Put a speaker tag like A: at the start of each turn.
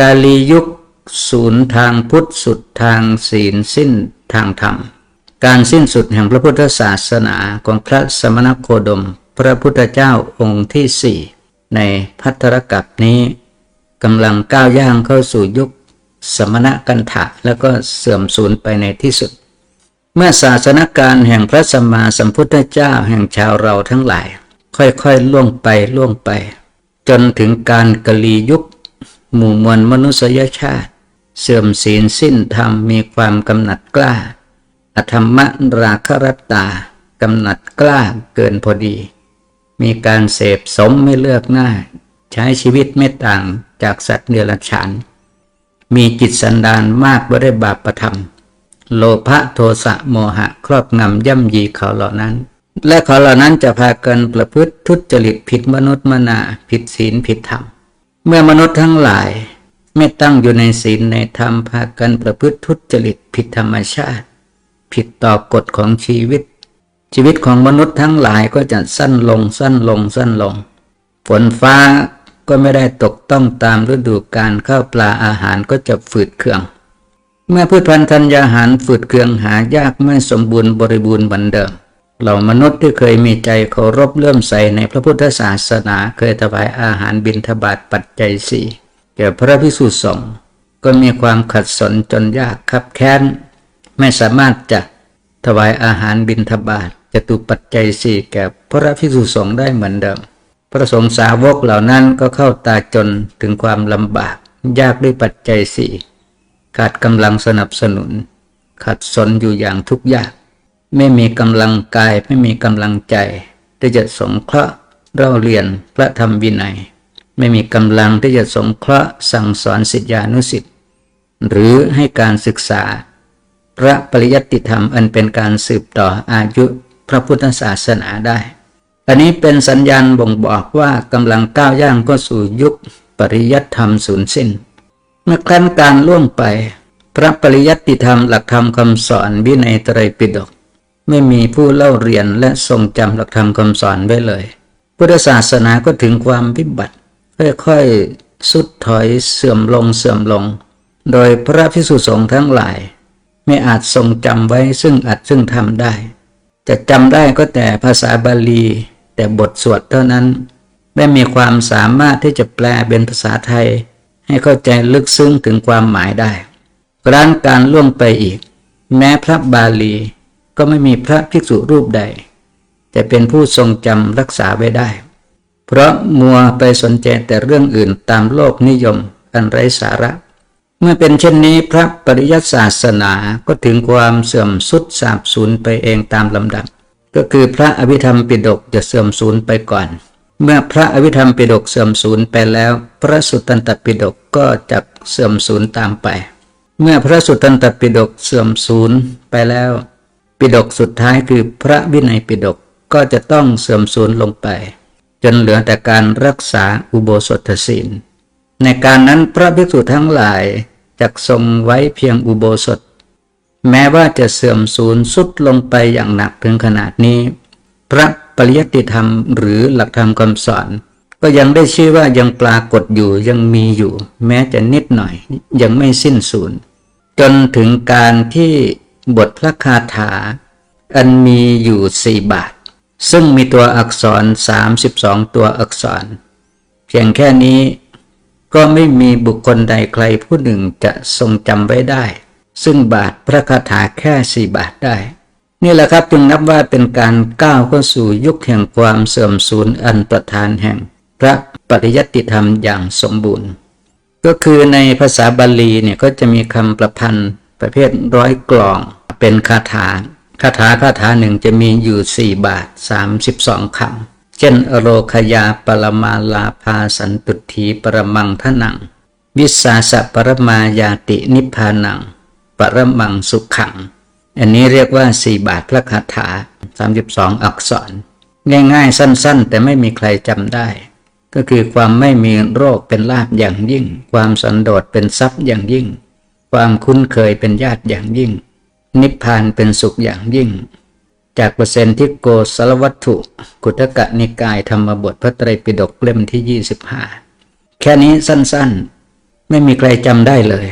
A: กาลียุคศูนย์ทางพุทธสุดทางศีลสิ้นทางธรรม การสิ้นสุดแห่งพระพุทธศาสนาของพระสมณโคดม พระพุทธเจ้าองค์ที่สี่ในพัทธรกัปนี้กำลังก้าวย่างเข้าสู่ยุคสมณกันถะแล้วก็เสื่อมสูญไปในที่สุด เมื่อศาสนการแห่งพระสัมมาสัมพุทธเจ้าแห่งชาวเราทั้งหลาย ค่อยๆล่วงไปล่วงไป จนถึงการกลียุค หมู่มวลมนุษยชาติ เสื่อมศีลสิ้นธรรมมีความกำหนัดกล้า อธรรมราครตากำหนัดกล้าเกินพอดี มีการเสพสมไม่เลือกหน้า ใช้ชีวิตไม่ต่างจากสัตว์เดรัจฉาน มีจิตสันดานมากบ่ได้บาปประทำโลภะโทสะโมหะครอบงำย่ำยีเขาเหล่านั้น และเขาเหล่านั้นจะพากันประพฤติทุจริตผิดมนุษย์มนาผิดศีลผิดธรรม เมื่อมนุษย์ทั้งหลาย ไม่ตั้งอยู่ในศีลในธรรมพากันประพฤติทุจริตผิดธรรมชาติ ผิดต่อกฎของชีวิต ชีวิตของมนุษย์ทั้งหลายก็จะสั้นลงสั้นลงสั้นลง ฝนฟ้าก็ไม่ได้ตกต้องตามฤดูกาลข้าวปลาอาหารก็จะฝืดเคือง เมื่อพืชพันธุ์ธัญญาหารฝืดเคืองหายากไม่สมบูรณ์บริบูรณ์เหมือนเดิม เหล่ามนุษย์ที่เคยมีใจเคารพเลื่อมใสในพระพุทธศาสนาเคยถวายอาหารบิณฑบาตปัจจัยสี่แก่พระพิสุสงฆ์ก็มีความขัดสนจนยากคับแค้น ไม่สามารถจะถวายอาหารบิณฑบาตจตุปัจจัยสี่แก่พระพิสุสงฆ์ได้เหมือนเดิม พระสงฆ์สาวกเหล่านั้นก็เข้าตาจนถึงความลำบาก ยากด้วยปัจจัยสี่ขาดกำลังสนับสนุน ขัดสนอยู่อย่างทุกข์ยาก ไม่มีกำลังกายไม่มีกำลังใจ ที่จะสงเคราะห์เราเรียนพระธรรมวินัย ไม่มีกำลังที่จะสงเคราะห์สั่งสอนสิทธิานุสิทธิ์หรือให้การศึกษา พระปริยัติธรรมอันเป็นการสืบต่ออายุพระพุทธศาสนาได้ อันนี้เป็นสัญญาณบ่งบอกว่ากำลังก้าวย่างก็สู่ยุคปริยัติธรรมสูญสิ้น เมื่อครั้นการล่วงไป พระปริยัติธรรมหลักธรรมคำสอนวินัยไตรปิฎก ไม่มีผู้เล่าเรียนและทรงจำหลักธรรมคำสอนไว้เลย พุทธศาสนาก็ถึงความวิบัติค่อยๆสุดถอยเสื่อมลงเสื่อมลง โดยพระพิสุสงฆ์ทั้งหลาย ไม่อาจทรงจำไว้ซึ่งอาจซึ่งทำได้ จะจำได้ก็แต่ภาษาบาลี แต่บทสวดเท่านั้น ไม่มีความสามารถที่จะแปลเป็นภาษาไทย ให้เข้าใจลึกซึ้งถึงความหมายได้ร้านการล่วงไปอีก แม้พระบาลี ก็ไม่มีพระภิกษุรูปใดจะเป็นผู้ทรงจำรักษาไว้ได้ เพราะมัวไปสนใจแต่เรื่องอื่นตามโลกนิยมอันไร้สาระ เมื่อเป็นเช่นนี้พระปริยัติศาสนาก็ถึงความเสื่อมสุดสาบสูญไปเองตามลำดับ ก็คือพระอภิธรรมปิฎกจะเสื่อมสูญไปก่อน เมื่อพระอภิธรรมปิฎกเสื่อมสูญไปแล้ว พระสุตตันตปิฎกก็จะเสื่อมสูญตามไป เมื่อพระสุตตันตปิฎกเสื่อมสูญไปแล้ว ปิฎกสุดท้ายคือพระวินัยปิฎกก็จะต้องเสื่อมสูญลงไป จนเหลือแต่การรักษาอุโบสถศีล ในการนั้นพระภิกษุทั้งหลายจะทรงไว้เพียงอุโบสถ แม้ว่าจะเสื่อมสูญสุดลงไปอย่างหนักถึงขนาดนี้ พระปริยติธรรมหรือหลักธรรมคำสอน ก็ยังได้ชื่อว่ายังปรากฏอยู่ยังมีอยู่ แม้จะนิดหน่อยยังไม่สิ้นสูญจนถึงการที่ บทพระคาถา อันมีอยู่สี่บาท ซึ่งมีตัวอักษร 32 ตัวอักษร เพียงแค่นี้ก็ไม่มีบุคคลใดใครผู้หนึ่งจะทรงจำไว้ได้ ซึ่งบาทพระคาถาแค่สี่บาทได้ นี่แหละครับจึงนับว่าเป็นการก้าวเข้าสู่ยุคแห่งความเสื่อมสูญอันประธานแห่ง พระปริยัติธรรมอย่างสมบูรณ์ ก็คือในภาษาบาลีเนี่ยก็จะมีคำประพันธ์ ประเภทร้อยกลองเป็นคาถาคาถาคาถาหนึ่งจะมีอยู่สี่บาทสามสิบสองคำ เช่น อโรคยาปรมาลาภาสันตุถีปรมังทนัง วิสาสะปรมายาตินิพานัง ปรมังสุขัง อันนี้เรียกว่าสี่บาทพระคาถาสามสิบสองอักษร ง่ายๆ สั้น ๆ แต่ไม่มีใครจำได้ ก็คือความไม่มีโรคเป็นลาบอย่างยิ่ง ความสันโดษเป็นทรัพย์อย่างยิ่ง ความคุ้นเคยเป็นญาติอย่างยิ่ง นิพพานเป็นสุขอย่างยิ่ง จากเปอร์เซนต์ที่โกสลวัตถุ กุตกะนิกายธรรมบทพระไตรปิฎกเล่มที่ 25 แค่นี้สั้นๆ ไม่มีใครจำได้เลย